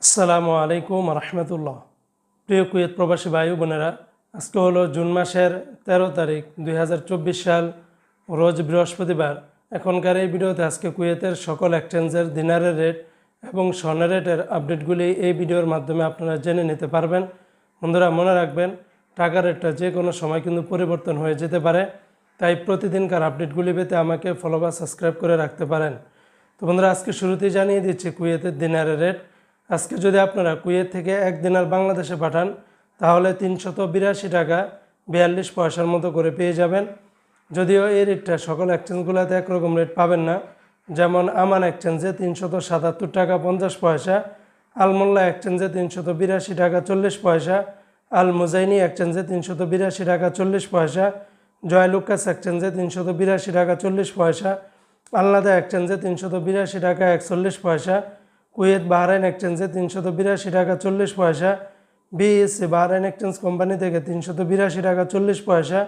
আসসালামু আলাইকুম রহমতুল্লাহ প্রিয় কুয়েত প্রবাসী ভাই বোনেরা, আজকে হলো জুন মাসের তেরো তারিখ দু হাজার চব্বিশ সাল, রোজ বৃহস্পতিবার। এখনকার এই ভিডিওতে আজকে কুয়েতের সকল এক্সচেঞ্জের দিনারের রেট এবং স্বর্ণের রেটের আপডেটগুলি এই ভিডিওর মাধ্যমে আপনারা জেনে নিতে পারবেন। বন্ধুরা, মনে রাখবেন টাকার রেটটা যে কোনো সময় কিন্তু পরিবর্তন হয়ে যেতে পারে। তাই প্রতিদিনকার আপডেটগুলি পেতে আমাকে ফলো বা সাবস্ক্রাইব করে রাখতে পারেন। তো বন্ধুরা, আজকে শুরুতেই জানিয়ে দিচ্ছি কুয়েতের দিনারের রেট আজকে যদি আপনারা কুয়েত থেকে এক দিনার বাংলাদেশে পাঠান, তাহলে তিনশত বিরাশি টাকা বিয়াল্লিশ পয়সার মতো করে পেয়ে যাবেন। যদিও এই রেটটা সকল এক্সচেঞ্জগুলোতে একরকম রেট পাবেন না। যেমন আমান এক্সচেঞ্জে তিনশত সাতাত্তর টাকা পঞ্চাশ পয়সা, আলমোল্লা এক্সচেঞ্জে তিনশত বিরাশি টাকা চল্লিশ পয়সা আল মুজাইনি এক্সচেঞ্জে তিনশত বিরাশি টাকা চল্লিশ পয়সা, জয়লুকাস এক্সচেঞ্জে তিনশত বিরাশি টাকা চল্লিশ পয়সা, আলনাদা এক্সচেঞ্জে তিনশত বিরাশি টাকা একচল্লিশ পয়সা কুয়েত বাহরাইন এক্সচেঞ্জে তিনশত বিরাশি টাকা চল্লিশ পয়সা, বিএসসি বাহরাইন এক্সচেঞ্জ কোম্পানি থেকে তিনশত বিরাশি টাকা চল্লিশ পয়সা,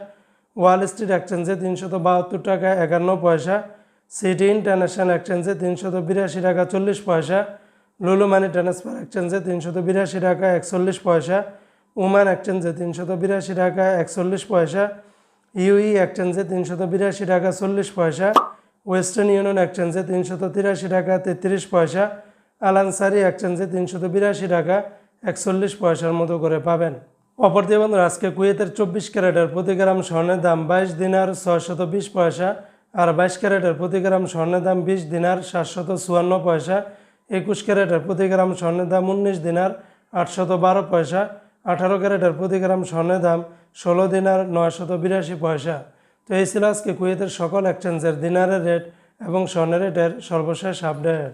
ওয়াল স্ট্রিট এক্সচেঞ্জে তিনশত বাহাত্তর টাকা একান্ন পয়সা, সিটি ইন্টারন্যাশনাল এক্সচেঞ্জে তিনশত বিরাশি টাকা চল্লিশ পয়সা, লুলু মানি ট্রান্সফার এক্সচেঞ্জে তিনশত বিরাশি টাকা একচল্লিশ পয়সা, উমান এক্সচেঞ্জে তিনশত বিরাশি টাকা একচল্লিশ পয়সা, ইউই এক্সচেঞ্জে তিনশত বিরাশি টাকা চল্লিশ পয়সা, ওয়েস্টার্ন ইউনিয়ন এক্সচেঞ্জে তিনশত তিরাশি টাকা তেত্রিশ পয়সা আলানসারি এক্সচেঞ্জে তিনশত বিরাশি টাকা, একচল্লিশ পয়সার মতো করে পাবেন। অপর দিয়ে বন্ধুরা, আজকে কুয়েতের চব্বিশ ক্যারেটের প্রতি গ্রাম স্বর্ণের দাম বাইশ দিনার ছয়শত বিশ পয়সা আর বাইশ ক্যারেটের প্রতি গ্রাম স্বর্ণের দাম বিশ দিনার সাতশত চুয়ান্ন পয়সা। একুশ ক্যারেটের প্রতি গ্রাম স্বর্ণের দাম উনিশ দিনার আটশত বারো পয়সা। আঠারো ক্যারেটের প্রতি গ্রাম স্বর্ণের দাম ষোলো দিনার নয়শত বিরাশি পয়সা। তো এই ছিল আজকে কুয়েতের সকল এক্সচেঞ্জের দিনারের রেট এবং স্বর্ণের রেটের সর্বশেষ আপডেট